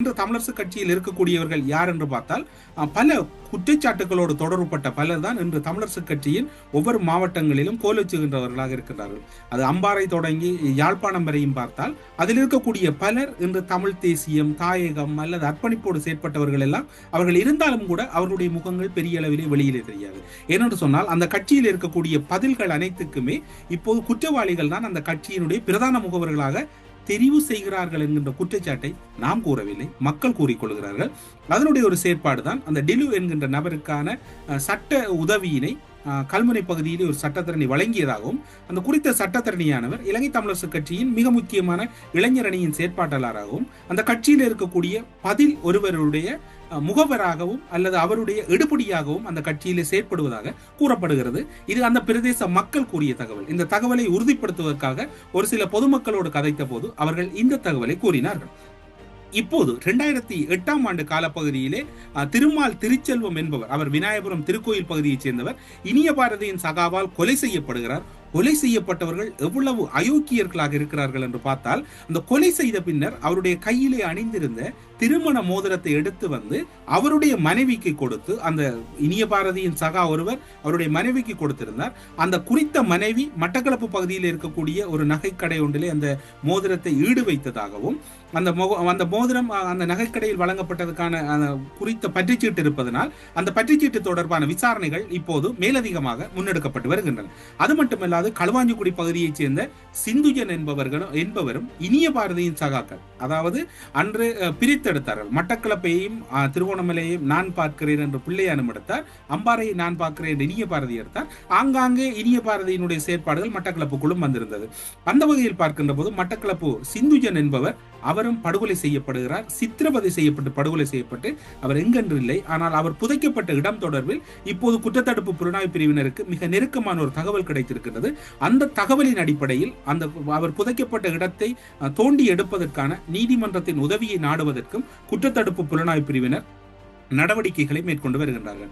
இன்று தமிழரசு கட்சியில் இருக்கக்கூடியவர்கள் யார் என்று பார்த்தால் பல குற்றச்சாட்டுகளோடு தொடர்புபட்ட பலர் தான் இன்று தமிழரசு கட்சியின் ஒவ்வொரு மாவட்டங்களிலும் கோலச்சுகின்றவர்களாக இருக்கிறார்கள் அது அம்பாறை தொடங்கி யாழ்ப்பாணம் வரையும் பார்த்தால் அதில் இருக்கக்கூடிய பலர் இன்று தமிழ் தேசியம் தாயகம் அல்லது அர்ப்பணிப்போடு செயற்பட்டவர்கள் எல்லாம் அவர்கள் இருந்தாலும் கூட அவர்களுடைய முகங்கள் பெரிய அளவிலே வெளியிலே தெரியாது. ஏனென்று சொன்னால் அந்த கட்சியில் இருக்கக்கூடிய பதில்கள் அனைத்துக்குமே இப்போது குற்றவாளிகள் தான் அந்த கட்சியினுடைய பிரதான முகவர்களாக தெரிவு செய்கிறார்கள் என்கின்ற குற்றச்சாட்டை நாம் கூறவில்லை. மக்கள் கூறிக்கொள்கிறார்கள். அதனுடைய ஒரு செயற்பாடு தான் அந்த டிலு என்கின்ற நபருக்கான சட்ட உதவியினை கல்முனை பகுதியில் ஒரு சட்டத்தரணி வழங்கியதாகவும் அந்த குறித்த சட்டத்தரணியானவர் இலங்கை தமிழரசு கட்சியின் மிக முக்கியமான இளைஞரணியின் செயற்பாட்டாளராகவும் அந்த கட்சியில் இருக்கக்கூடிய பதில் ஒருவருடைய முகவராகவும் அல்லது அவருடைய எடுபடியாகவும் அந்த கட்சியிலே செயற்படுவதாக கூறப்படுகிறது. இது அந்த பிரதேச மக்கள் கூறிய தகவல். இந்த தகவலை உறுதிப்படுத்துவதற்காக ஒரு சில பொதுமக்களோடு கதைத்த போது அவர்கள் இந்த தகவலை கூறினார்கள். இப்போது ரெண்டாயிரத்தி எட்டாம் ஆண்டு காலப்பகுதியிலே அஹ், திருமால் திருச்செல்வம் என்பவர் அவர் விநாயகபுரம் திருக்கோயில் பகுதியைச் சேர்ந்தவர் இனிய பாரதியின் சகாவால் கொலை செய்யப்படுகிறார். கொலை செய்யப்பட்டவர்கள் எவ்வளவு அயோக்கியர்களாக இருக்கிறார்கள் என்று பார்த்தால் அந்த கொலை செய்த பின்னர் அவருடைய கையிலே அணிந்திருந்த திருமண மோதிரத்தை எடுத்து வந்து அவருடைய மனைவிக்கு கொடுத்து அந்த இனிய பாரதியின் சகா ஒருவர் அவருடைய மனைவிக்கு கொடுத்திருந்தார். அந்த குறித்த மனைவி மட்டக்களப்பு பகுதியில் இருக்கக்கூடிய ஒரு நகைக்கடை ஒன்றிலே அந்த மோதிரத்தை ஈடு வைத்ததாகவும் அந்த அந்த மோதிரம் அந்த நகைக்கடையில் வழங்கப்பட்டதுக்கான குறித்த பற்றிச்சீட்டு இருப்பதனால் அந்த பற்றிச்சீட்டு தொடர்பான விசாரணைகள் இப்போது மேலதிகமாக முன்னெடுக்கப்பட்டு வருகின்றன. அது அதாவது களுவாஞ்சிக்குடி பகுதியைச் சேர்ந்த சிந்துஜன் என்பவர்களும் என்பவரும் இனிய பாரதியின் சகாக்கள். அதாவது அன்று பிரித்தெடுத்தார்கள். மட்டக்களப்பையும் அஹ், திருவோணமலையையும் நான் பார்க்கிறேன் என்று பிள்ளையானும் எடுத்தார். அம்பாறையை நான் பார்க்கிறேன் என்று இனிய பாரதி எடுத்தார். ஆங்காங்கே இனிய பாரதியினுடைய செயற்பாடுகள் மட்டக்களப்புக்குள்ளும் வந்திருந்தது. அந்த வகையில் பார்க்கின்ற போது மட்டக்களப்பு சிந்துஜன் என்பவர் அவரும் படுகொலை செய்யப்படுகிறார். சித்திரவதை செய்யப்பட்டு படுகொலை செய்யப்பட்டு அவர் எங்கென்று இல்லை ஆனால் அவர் புதைக்கப்பட்ட இடம் தொடர்பில் இப்போது குற்றத்தடுப்பு புலனாய்வு பிரிவினருக்கு மிக நெருக்கமான ஒரு தகவல் கிடைத்திருக்கிறது அந்த தகவலின் அடிப்படையில் அந்த அவர் புதைக்கப்பட்ட இடத்தை தோண்டி எடுப்பதற்கான நீதிமன்றத்தின் உதவியை நாடுவதற்கும் குற்றத்தடுப்பு புலனாய்வு பிரிவினர் நடவடிக்கைகளை மேற்கொண்டு வருகின்றார்கள்.